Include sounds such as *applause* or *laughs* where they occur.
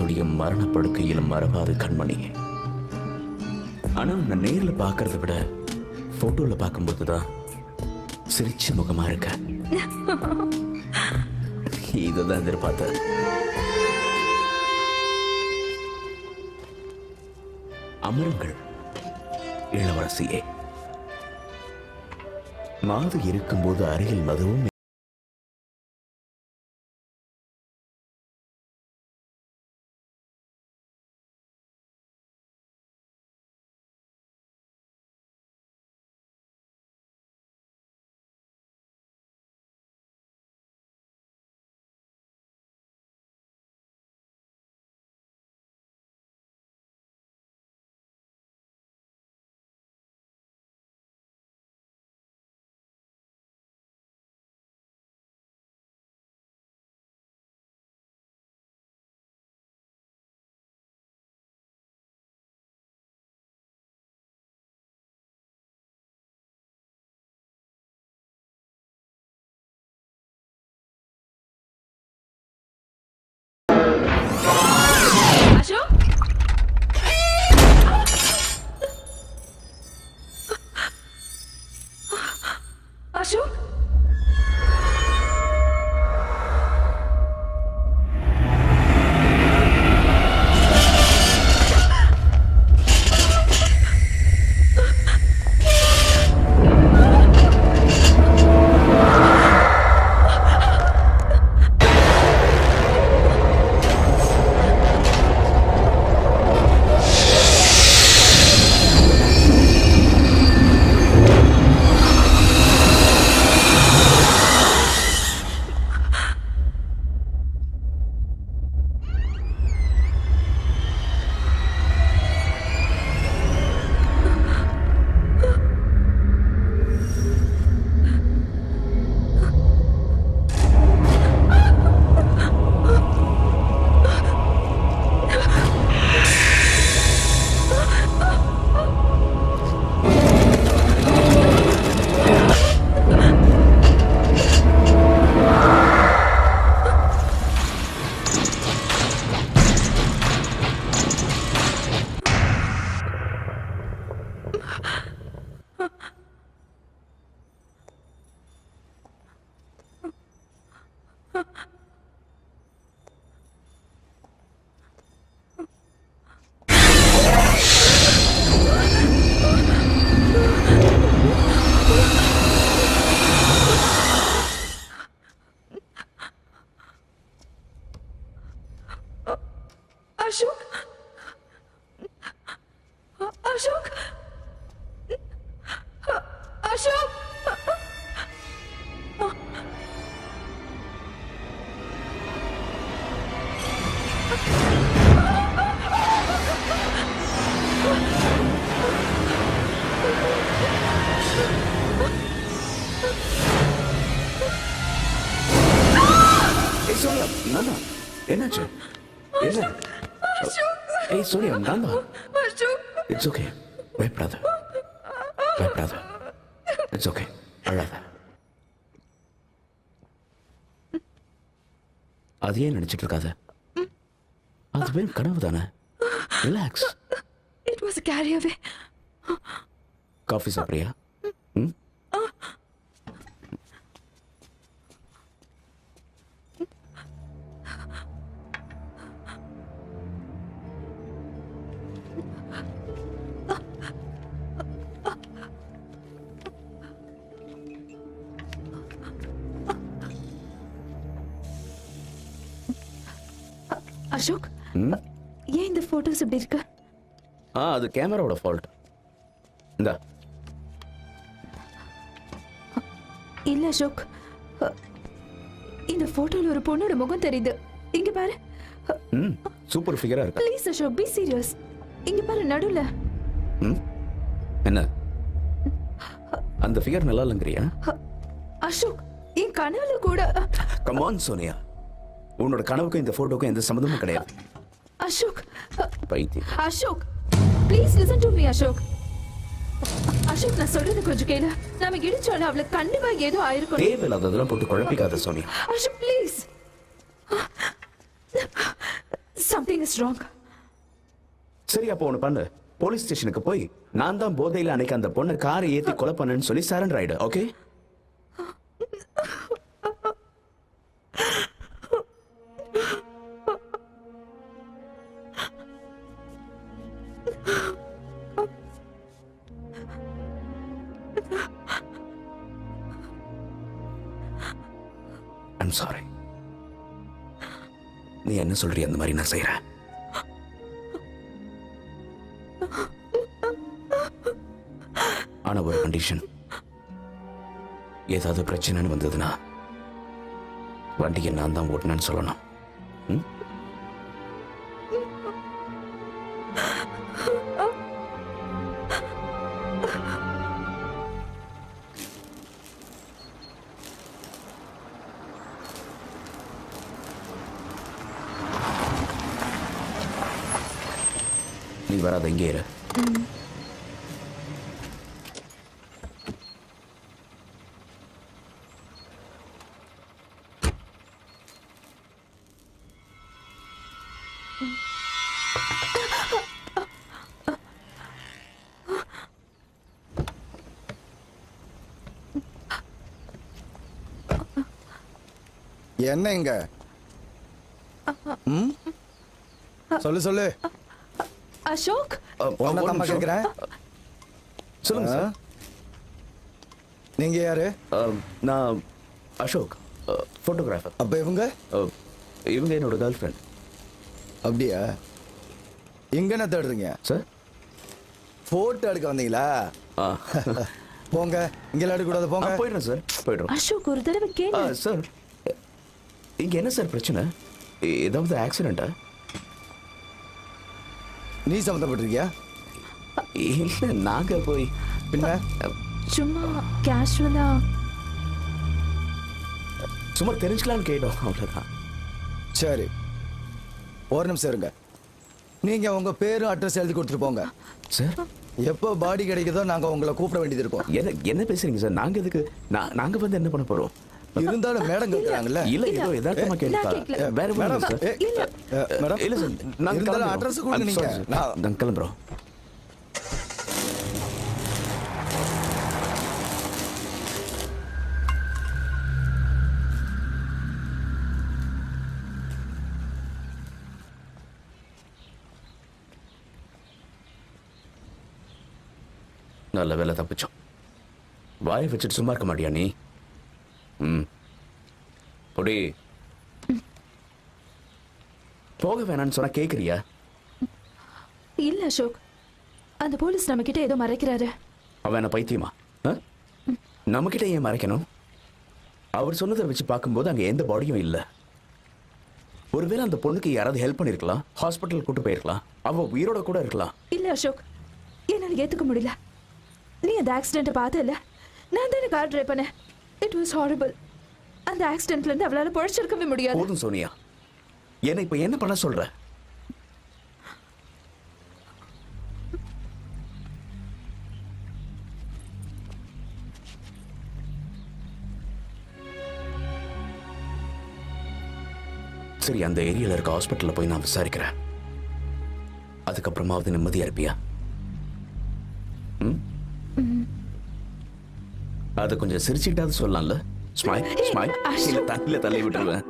துளியும் மரணப்படுக்கையிலும் மறவாது கண்மணி. ஆனா நான் நேர்ல பார்க்கறத விட போட்டோல பார்க்கும்போது தான் சிரிச்ச முகமா இருக்க. இதுதான் எதிர்பார்த்தேன். அமருங்கள் இளவரசியே. மாது இருக்கும்போது அருகில் மதுவும் அசோக்? அசோக்? அசோக் ஏய் சோனியா நான் தான் என்னாச்சு? என்ன? ஏய் சோனியா நான் தான் இட்ஸ் ஓகே பயப்படாத பயப்படாத இட்ஸ் ஓகே அழாத அதையே நினைச்சிட்டு இருக்காத. அது வெறும் கனவு தானே. Relax it was carry away coffee சாப்பிட்றியா? அசோக் ஏன் இந்த போட்டோஸ் இப்படி இருக்கு? ஆ அது கேமராவோட ஃபால்ட் இந்தா. இல்ல அசோக். இந்த போட்டோல ஒரு பொண்ணோட முகம் தெரியுது. இங்க பாரு. ம் சூப்பர் ஃபிகரா இருக்கா. ப்ளீஸ் அசோக் பி சீரியஸ் இங்க பாரு நடுவுல. ம்? என்ன? அந்த ஃபிகர் நல்லா இல்லைங்கிறியா? அசோக் என் கனவுல கூட அ, கமான் சோனியா உன்னோட கனவுக்கும் இந்த போட்டோக்கும் எந்த சம்மந்தமும் கிடையாது. அசோக் பைத்தியம். Ashok please listen to me Ashok. Ashok நான் சொல்றது கொஞ்சம் கேளு. நாம இடிச்சோல அவளுக்கு கண்டிப்பா ஏதோ ஆயிருக்கணும். தேவையில்லாததெல்லாம் போட்டு குழப்பிக்காத Sonia. Ashok please something is wrong சரி அப்போ ஒன்று பண்ணு. போலீஸ் ஸ்டேஷனுக்கு போய் நான் தான் போதையில அன்னைக்கு அந்த பொண்ணை காரை ஏத்தி கொலை பண்ணேன்னு சொல்லி சரண்டர் ஆயிடு ஓகே ஐம் சாரி நீ என்ன சொல்றிய அந்த மாதிரி நான் செய்யறேன் ஆனா ஒரு கண்டிஷன் ஏதாவது பிரச்சனைன்னு வந்ததுன்னா வண்டியை நான் தான் ஓட்டினேன்னு சொல்லணும். ம்? நீ வராத இங்கே இரு. என்ன இங்க? சொல்லு சொல்லு. அசோக்? உன்னை ஒரு தான் நிமிஷம். கேட்கிறேன் சொல்லுங்க சார் நீங்க யாரு? நான் அசோக் ஃபோட்டோகிராஃபர் அப்ப இவங்க? இவங்க என்னோட கேர்ள் ஃப்ரெண்ட் அப்படியா? இங்க என்ன தேடுறீங்க? சார் போட்டோ எடுக்க வந்தீங்களா? *laughs* போங்க இங்க எடுக்க கூடாது போங்க. போயிடுறேன் சார் போயிடுறோம் அசோக் ஒரு தடவை கேளு சார் இங்க என்ன சார் பிரச்சனை? ஏதாவது ஆக்சிடென்ட்டா நீ சம்மந்தப்பட்டிருக்கியா? இல்ல நாங்க போய் பின்ன? சும்மா கேஷுவலா சும்மா தெரிஞ்சுக்கலாம்னு கேட்டோம் அவ்வளவுதான். சரி. ஒரு நிமிஷம் இருங்க. நீங்க உங்க பேரும் அட்ரஸ் எழுதி கொடுத்துட்டு போங்க. சார்? எப்போ பாடி கிடைக்குதோ நாங்க உங்களை கூப்பிட வேண்டியது இருக்கும். என்ன என்ன பேசுறீங்க சார்? நாங்க எதுக்கு நான் நாங்க வந்து என்ன பண்ண போறோம்? இருந்தாலும் மேடம் கேட்கறாங்கல்ல? இல்ல ஏதோ யதார்த்தமா கேட்டா. வேற மேடம் இல்ல சார். ஏ, மேடம் இல்ல சார் இருந்தாலும் கிளம்புறோம். அட்ரஸ் கொடுங்க நீங்க. நான் கிளம்புறோம். நல்ல வேலை தப்பிச்சோம் வாயை வச்சுட்டு சும்மா இருக்க மாட்டியா நீ? பொடி போக வேணாம்னு சொன்னா கேக்குறியா? இல்ல அசோக். அந்த போலீஸ் நம்ம கிட்ட ஏதோ மறைக்கிறாரு. அவன் என்ன பைத்தியமா? நம்ம கிட்ட ஏன் மறைக்கணும்? அவர் சொன்னதை வச்சு பார்க்கும்போது அங்க எந்த பாடியும் இல்ல. ஒருவேளை அந்த பொண்ணுக்கு யாராவது ஹெல்ப் பண்ணிருக்கலாம் ஹாஸ்பிட்டல் கூட்டு போயிருக்கலாம் அவ உயிரோட கூட இருக்கலாம். இல்ல அசோக். என்னால ஏத்துக்க முடியல. நீ அந்த ஆக்சிடென்ட்டை பார்த்த இல்ல நான் தானே கார் டிரைவ் பண்ணேன். இட் வாஸ் ஹாரிபிள் அந்த ஆக்சிடென்ட்ல இருந்து அவளால பொழைச்சிருக்கவே முடியாது. போதும் சோனியா. என்ன இப்ப என்ன பண்ண சொல்ற? சரி அந்த ஏரியால இருக்க ஹாஸ்பிட்டல்ல போய் நான் விசாரிக்கிறேன். அதுக்கப்புறமாவது நிம்மதியா இருப்பியா? ம்? அது கொஞ்சம் சிரிச்சுக்கிட்டாவது சொல்லலாம்ல? స్మైల్ స్మైల్ ఇలా ఇలా తల్లి